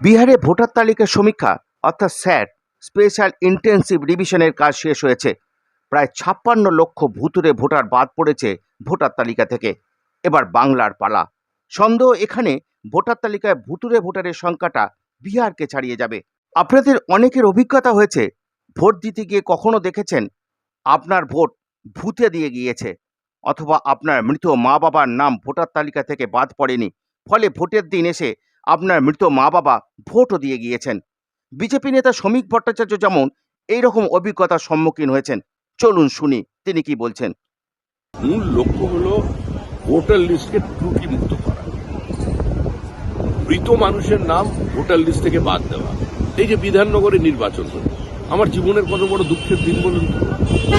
বিহারে ভোটার তালিকা সমীক্ষা, অর্থাৎ স্যাট স্পেশাল ইন্টেন্সিভ রিভিশনের কাজ শেষ হয়েছে। প্রায় ছাপ্পান্ন লক্ষ ভুতুরে ভোটার বাদ পড়েছে ভোটার তালিকা থেকে। এবার বাংলার পালা। সন্দেহ এখানে, ভোটার তালিকায় ভুতুরে ভোটারের সংখ্যাটা বিহারকে ছাড়িয়ে যাবে। আপনাদের অনেকের অভিজ্ঞতা হয়েছে, ভোট দিতে গিয়ে কখনো দেখেছেন, আপনার ভোট ভূতে দিয়ে গিয়েছে, অথবা আপনার মৃত মা বাবার নাম ভোটার তালিকা থেকে বাদ পড়েনি। ফলে ভোটের দিন এসে আপনার মৃত মা বাবা ভোটও দিয়ে গিয়েছেন। বিজেপি নেতা শ্রমিক ভট্টাচার্য যেমন এই রকম অভিজ্ঞতার সম্মুখীন হয়েছেন। চলুন শুনি তিনি কি বলছেন। মূল লক্ষ্য হলো ভোটার লিস্টকে ত্রুটি মুক্ত করা। মৃত মানুষের নাম ভোটার লিস্ট থেকে বাদ দেওয়া। এই যে বিধাননগরে নির্বাচন আমার জীবনের কত বড় দুঃখের দিন বলুন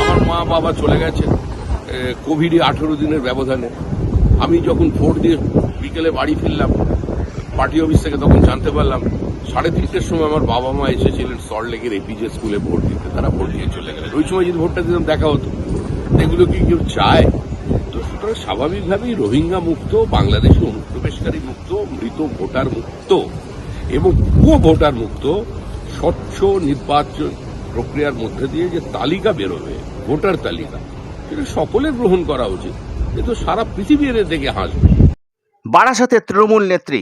আমার মা বাবা চলে গেছে কোভিডে আঠেরো দিনের ব্যবধানে। আমি যখন ভোট দিয়ে বিকেলে বাড়ি ফিরলাম পার্টি অফিস থেকে তখন জানতে পারলাম, সাড়ে তিনটের সময় আমার বাবা মা এসেছিলেন সল্ট সল্টলেকের এপিজে স্কুলে ভোট দিতে, তারা ভোট দিয়ে চলে গেলেন। ওই সময় যদি ভোটটা দিতাম, দেখা হতো। এগুলো কি কেউ চায়? তো সুতরাং স্বাভাবিকভাবেই রোহিঙ্গা মুক্ত, বাংলাদেশি অনুপ্রবেশকারী মুক্ত, মৃত ভোটার মুক্ত এবং ভুয়ো ভোটার মুক্ত স্বচ্ছ নির্বাচন প্রক্রিয়ার মধ্যে দিয়ে যে তালিকা বেরোবে, ভোটার তালিকা, সেটা সকলের গ্রহণ করা উচিত। কিন্তু সারা পৃথিবীর এর দেখে হাসবে। বারাসাতে তৃণমূল নেত্রী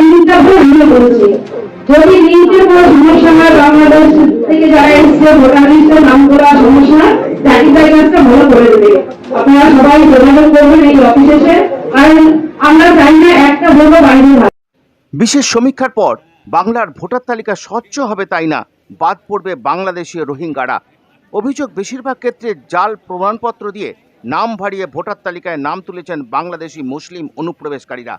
লিঙ্কটা করেছে। যদি লিঙ্কের সমস্যা বাংলাদেশ থেকে যারা এসছে ভোটার লিস্টে নাম করা সমস্যা কাজটা ভালো করে দেবে। আপনারা সবাই যোগাযোগ করবেন এই অফিস এসে। কারণ আমরা না একটা ভোটও বাইরে বিশেষ সমীক্ষার পর বাংলার ভোটার তালিকা স্বচ্ছ হবে তাই না? বাদ পড়বে বাংলাদেশীয় রোহিঙ্গারা। অভিযোগ বেশিরভাগ ক্ষেত্রে জাল প্রমাণপত্র দিয়ে নাম ভারিয়ে ভোটার তালিকায় নাম তুলেছেন বাংলাদেশি মুসলিম অনুপ্রবেশকারীরা।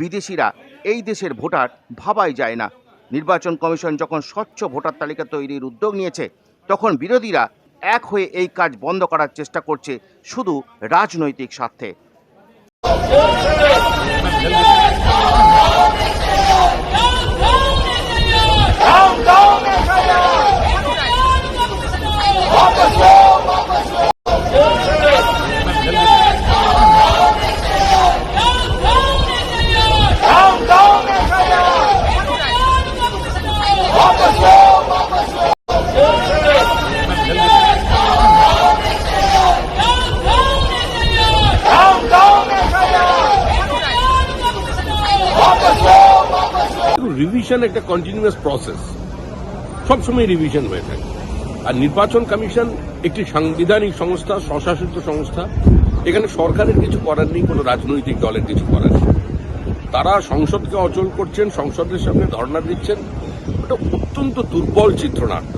বিদেশিরা এই দেশের ভোটার ভাবাই যায় না। নির্বাচন কমিশন যখন স্বচ্ছ ভোটার তালিকা তৈরির উদ্যোগ নিয়েছে, তখন বিরোধীরা এক হয়ে এই কাজ বন্ধ করার চেষ্টা করছে শুধু রাজনৈতিক স্বার্থে। রিভিশন একটা কন্টিনিউয়াস প্রসেস সবসময় রিভিশন হয়ে থাকে। আর নির্বাচন কমিশন একটি সাংবিধানিক সংস্থা, স্বশাসিত সংস্থা। এখানে সরকারের কিছু করার নেই, কোনো রাজনৈতিক দলের কিছু করার নেই। তারা সংসদকে অচল করছেন, সংসদের সামনে ধর্ণা দিচ্ছেন। ওটা অত্যন্ত দুর্বল চিত্রনাট্য।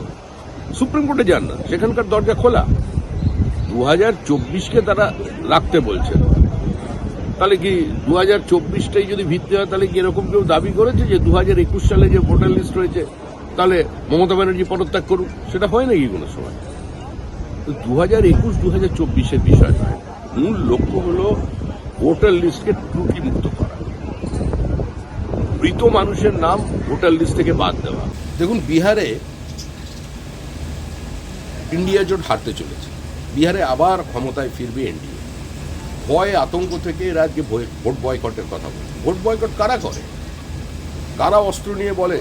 সুপ্রিম কোর্টে যান না, সেখানকার দরজা খোলা। দু হাজার চব্বিশকে তারা রাখতে বলছেন। তাহলে কি দু হাজার চব্বিশটাই যদি ভিত্তি হয়, তাহলে কি এরকম কেউ দাবি করেছে যে দু হাজার একুশ সালে যে ভোটার লিস্ট রয়েছে, তাহলে মমতা ব্যানার্জি পদত্যাগ করুক? সেটা হয় নাকি কোনো সময়? দু হাজার একুশ দু হাজার চব্বিশের বিষয় নয়। মূল লক্ষ্য হল ভোটার লিস্টকে ত্রুটি মুক্ত করা। মৃত মানুষের নাম ভোটার লিস্ট থেকে বাদ দেওয়া। দেখুন, বিহারে ইন্ডিয়া জোট হারতে চলেছে। বিহারে আবার ক্ষমতায় ফিরবে এনডিএ। ভয় আতঙ্ক থেকে এরা আজকে ভোট বয়কটের কথা বলে। ভোট বয়কট কারা করে? কারা অস্ত্র নিয়ে বলে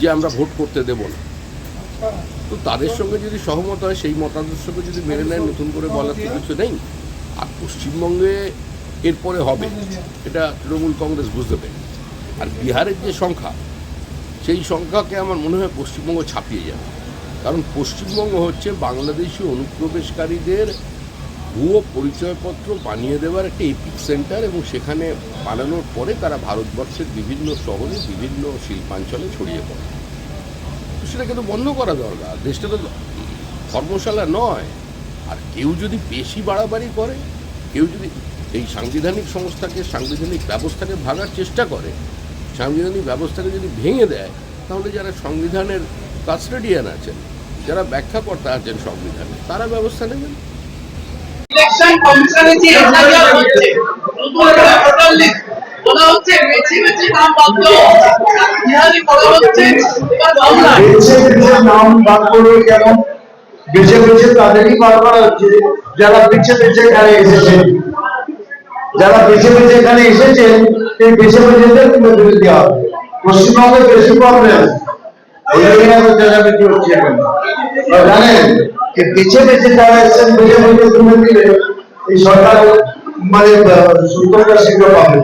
যে আমরা ভোট করতে দেব না? তো তাদের সঙ্গে যদি সহমত হয়, সেই মতাদর্শকে যদি মেনে নেয়, নতুন করে বলার তো কিছু নেই। আর পশ্চিমবঙ্গে এরপরে হবে। এটা তৃণমূল কংগ্রেস বুঝতে পেরে আর বিহারের যে সংখ্যা, সেই সংখ্যাকে আমার মনে হয় পশ্চিমবঙ্গ ছাপিয়ে যাবে। কারণ পশ্চিমবঙ্গ হচ্ছে বাংলাদেশি অনুপ্রবেশকারীদের ভুয়ো পরিচয়পত্র বানিয়ে দেওয়ার একটা এপিক সেন্টার এবং সেখানে বানানোর পরে তারা ভারতবর্ষের বিভিন্ন শহরে বিভিন্ন শিল্পাঞ্চলে ছড়িয়ে পড়ে। তো সেটাকে তো বন্ধ করা দরকার। দেশটা তো ধর্মশালা নয়। আর কেউ যদি বেশি বাড়াবাড়ি করে, কেউ যদি এই সাংবিধানিক সংস্থাকে সাংবিধানিক ব্যবস্থাকে ভাঙার চেষ্টা করে, সাংবিধানিক ব্যবস্থাকে যদি ভেঙে দেয়, তাহলে যারা সংবিধানের কাস্টোডিয়ান আছেন, যারা ব্যাখ্যাকর্তা আছেন সংবিধানে, তারা ব্যবস্থা নেবেন। ইলেকশন কমিশনে যে এফআইআর হচ্ছে, নতুন করে ভোটার লিস্ট বলা হচ্ছে, বেছে বেছে নাম বাদ দেওয়া বিহারি করা হচ্ছে বেছে বেছে নাম বাদ করবে কেন? বেছে বেছে তাদেরই বার হচ্ছে। যারা বেছে বেছে এখানে এসেছেন যারা বেছে বেছে এখানে এসেছেন এই বেছে বেছেদের তুলে দেওয়া হবে। পশ্চিমবঙ্গে বেশি প্রবলেম ওই জন্য চেঁচামেচি হচ্ছে এখানে। জানেন? যে বেছে বেছে যারা এসেছেন বেছে বেছে তুলে দিলে এই সরকার মানে সূত্রটা শীঘ্র পাবে।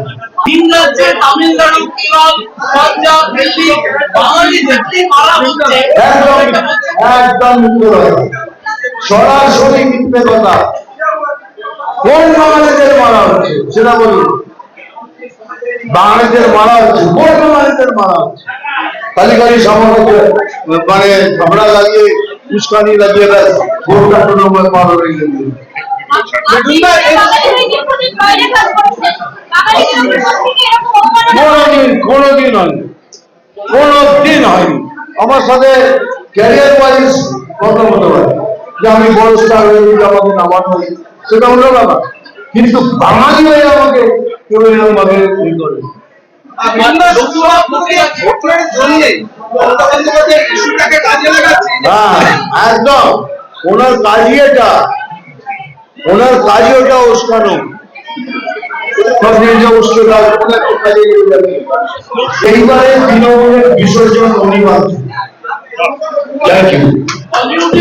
তিন রাজ্যে তামিলনাড়ু কেরল পাঞ্জাব দিল্লি বাঙালি যেটি মারা হচ্ছে। একদম একদম সরাসরি মিথ্যে কথা কোন বাঙালিদের মারা হচ্ছে সেটা বলুন। বাঙালিদের মারা হচ্ছে কোন বাঙালিদের মারা হচ্ছে? খালি খালি মানে ঝগড়া লাগিয়ে উস্কানি লাগিয়ে কাটানোর পার হয়ে গেল। আমার সাথে ক্যারিয়ার যে আমি বড় স্টার হয়ে আমাকে নামানো হয়েছে সেটা অন্য কিন্তু বাঙালি হয়ে আমাকে কেউ এরকম ভাবে করে। আমরা লোকসভা ভোটের জন্য মমতা বন্দ্যোপাধ্যায় ইস্যুটাকে কাজে লাগাচ্ছি একদম। ওনার কাজই এটা। ওনার কাজই ওটা উস্কানো। এইবারে তৃণমূলের বিসর্জন অনিবার্য। Thank you community